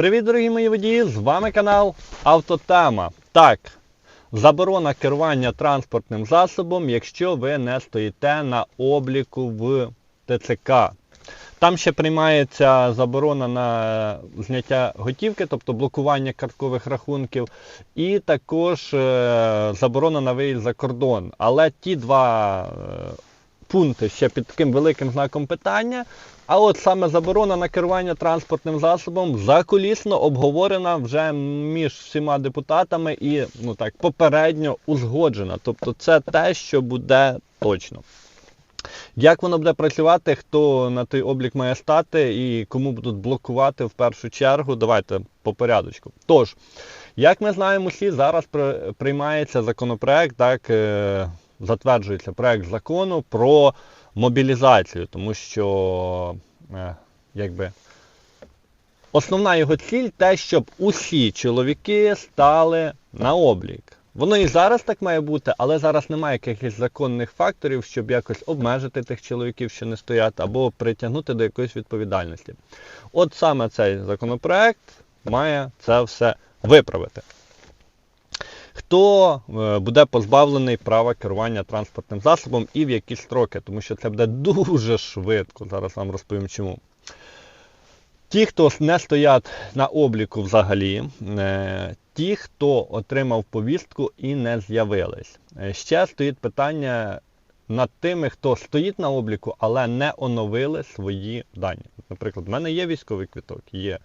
Привіт, дорогі мої водії! З вами канал Автотема. Так, заборона керування транспортним засобом, якщо ви не стоїте на обліку в ТЦК. Там ще приймається заборона на зняття готівки, тобто блокування карткових рахунків, і також е, заборона на виїзд за кордон. Але ті два е, пункти ще під таким великим знаком питання. А от саме заборона на керування транспортним засобом закулісно обговорена вже між всіма депутатами і ну так попередньо узгоджена. Тобто це те, що буде точно. Як воно буде працювати, хто на той облік має стати і кому будуть блокувати в першу чергу, давайте по порядочку. Тож, як ми знаємо всі, зараз приймається законопроект, так, е, затверджується проект закону про мобілізацію, тому що е, якби, основна його ціль те, щоб усі чоловіки стали на облік. Воно і зараз так має бути, але зараз немає якихось законних факторів, щоб якось обмежити тих чоловіків, що не стоять, або притягнути до якоїсь відповідальності. От саме цей законопроект має це все виправити. Хто е, буде позбавлений права керування транспортним засобом і в які строки, тому що це буде дуже швидко. Зараз вам розповім чому. Ті, хто не стоять на обліку взагалі, е, ті, хто отримав повістку і не з'явились. Е, Ще стоїть питання над тими, хто стоїть на обліку, але не оновили свої дані. Наприклад, в мене є військовий квиток, є.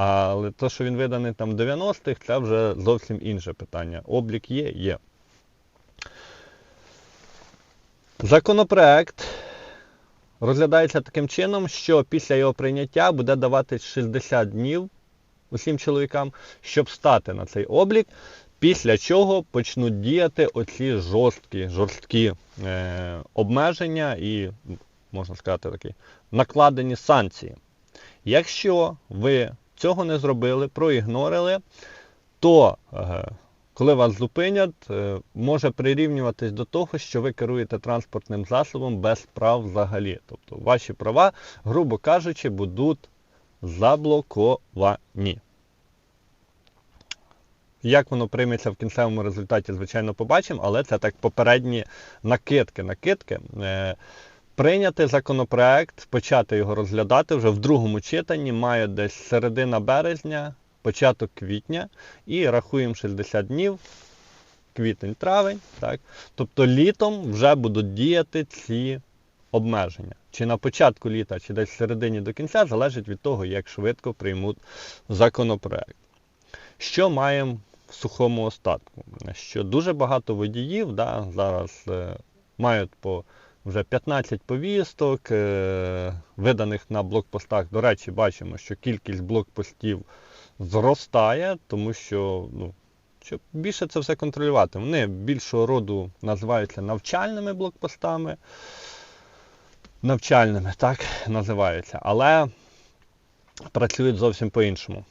Але те, що він виданий там в 90-х, це вже зовсім інше питання. Облік є, є. Законопроект розглядається таким чином, що після його прийняття буде давати 60 днів усім чоловікам, щоб стати на цей облік, після чого почнуть діяти оці жорсткі, жорсткі е, обмеження і, можна сказати, такі накладені санкції. Якщо ви цього не зробили, проігнорили, то е, коли вас зупинять, е, може прирівнюватись до того, що ви керуєте транспортним засобом без прав взагалі. Тобто ваші права, грубо кажучи, будуть заблоковані. Як воно прийметься в кінцевому результаті, звичайно, побачимо, але це так попередні накидки. накидки. Прийняти законопроект, почати його розглядати вже в другому читанні, має десь середина березня, початок квітня, і рахуємо 60 днів, квітень-травень. Так? Тобто літом вже будуть діяти ці обмеження. Чи на початку літа, чи десь в середині до кінця, залежить від того, як швидко приймуть законопроект. Що маємо в сухому остатку? Що дуже багато водіїв да, зараз е, мають по вже 15 повісток, е, виданих на блокпостах. До речі, бачимо, що кількість блокпостів зростає, тому що ну, щоб більше це все контролювати. Вони більшого роду називаються навчальними блокпостами. Навчальними, так називаються, але працюють зовсім по-іншому.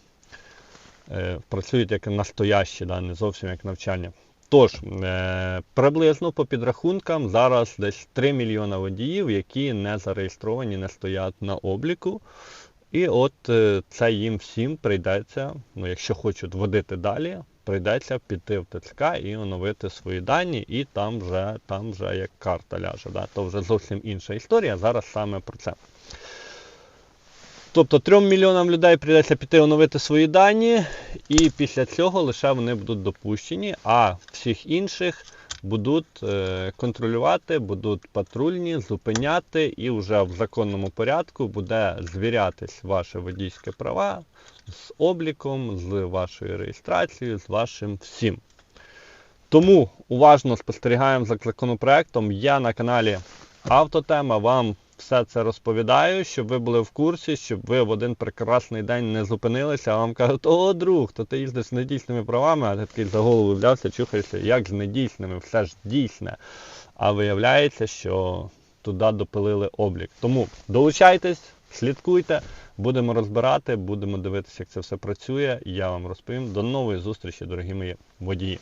Е, Працюють як настоящі, да, не зовсім як навчання. Тож, е, приблизно по підрахункам зараз десь 3 мільйона водіїв, які не зареєстровані, не стоять на обліку. І от е, це їм всім прийдеться, ну якщо хочуть водити далі, прийдеться піти в ТЦК і оновити свої дані, і там вже, там вже як карта ляже. Да? То вже зовсім інша історія. Зараз саме про це. Тобто 3 мільйонам людей прийдеться піти оновити свої дані, і після цього лише вони будуть допущені, а всіх інших будуть е, контролювати, будуть патрульні, зупиняти, і вже в законному порядку буде звірятись ваше водійське права з обліком, з вашою реєстрацією, з вашим всім. Тому уважно спостерігаємо за законопроектом. Я на каналі Автотема вам все це розповідаю, щоб ви були в курсі, щоб ви в один прекрасний день не зупинилися, а вам кажуть, о, друг, то ти їздиш з недійсними правами, а ти такий за голову взявся, чухаєшся, як з недійсними, все ж дійсне. А виявляється, що туди допилили облік. Тому долучайтесь, слідкуйте, будемо розбирати, будемо дивитися, як це все працює. Я вам розповім. До нової зустрічі, дорогі мої водії.